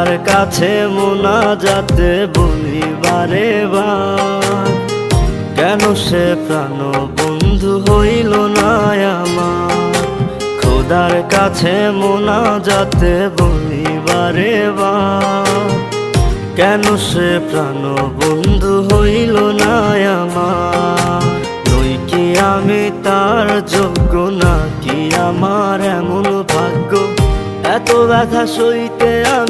খোদার কাছে মোনা যাতে বলি বারে বার কেন সে প্রাণ বন্ধু হইল না আমার? খোদার কাছে মোনা যাতে বলি বারে বার কেন সে প্রাণ বন্ধু হইল না আমার? নই কি আমি তার যোগ্য, নাকি আমার এমন ভাগ্য? এত ব্যথা সইতে আমি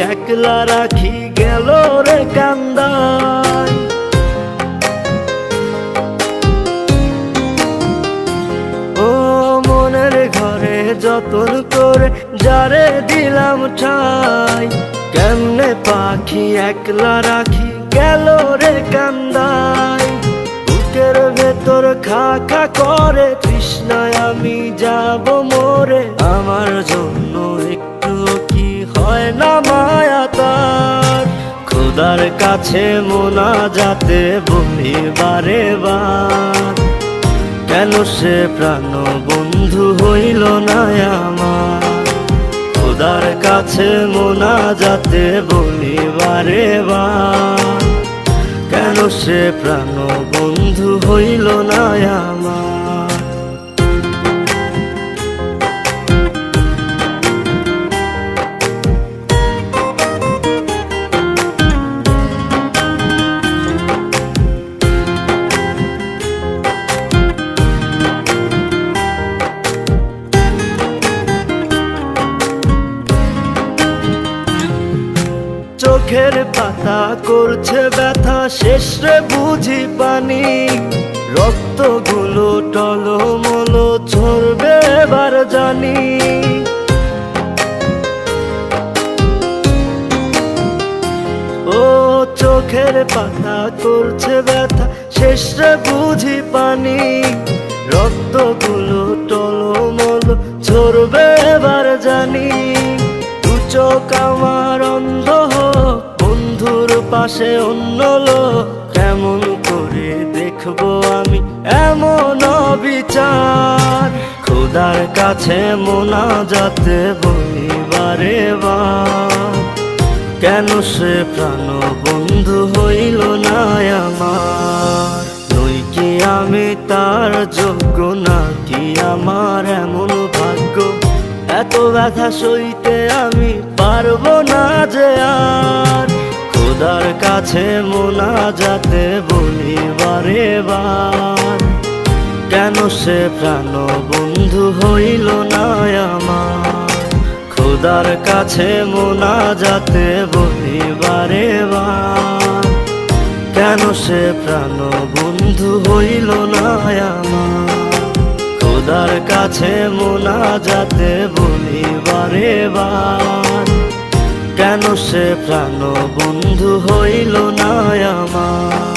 একলা রাখি গেল রে কান্দাই ও মনের ঘরে যতন করে যারে দিলাম ঠাই কেমনে পাখি একলা রাখি গেল রে কান্দাই বুকের ভেতর খা খা করে তৃষ্ণায় আমি যাব মোরে, আমার জন্য একটু কি হয় না খোদার কাছে মোনা যাতে বলি বারে বার কেন সে প্রাণ বন্ধু হইল না আমার? খোদার কাছে মোনা যাতে বলি বারে বার কেন সে প্রাণ বন্ধু হইল না আমার? চোখের পাতা করছে ব্যথা, শেষ রে বুঝি পানি। রক্তগুলো টলমলো, ঝরবে এবার জানি। ও চোখের পাতা করছে ব্যথা, শেষ রে বুঝি পানি। রক্তগুলো টলমলো, ঝরবে এবার জানি। চোখ আমার অন্ধ পাশে অন্য লোক এমন করে দেখব আমি? এমন বিচার খোদার কাছে মোনা যাতে বলি বারে। বার কেন সে প্রাণ বন্ধু হইল না আমার? নই কি আমি তার যোগ্য নাকি আমার এমন ভাগ্য? এত ব্যথা সইতে আমি পারব না যে আর। খোদার কাছে মোনা যাতে বলি বারে বার কেন সে প্রাণ বন্ধু হইল না আমার? খোদার কাছে মোনা যাতে বলি বারে বার কেন সে প্রাণ বন্ধু হইল না আমার? খোদার কাছে মোনা যাতে বলি বারে বার সে প্রাণ বন্ধু হইল না আমার।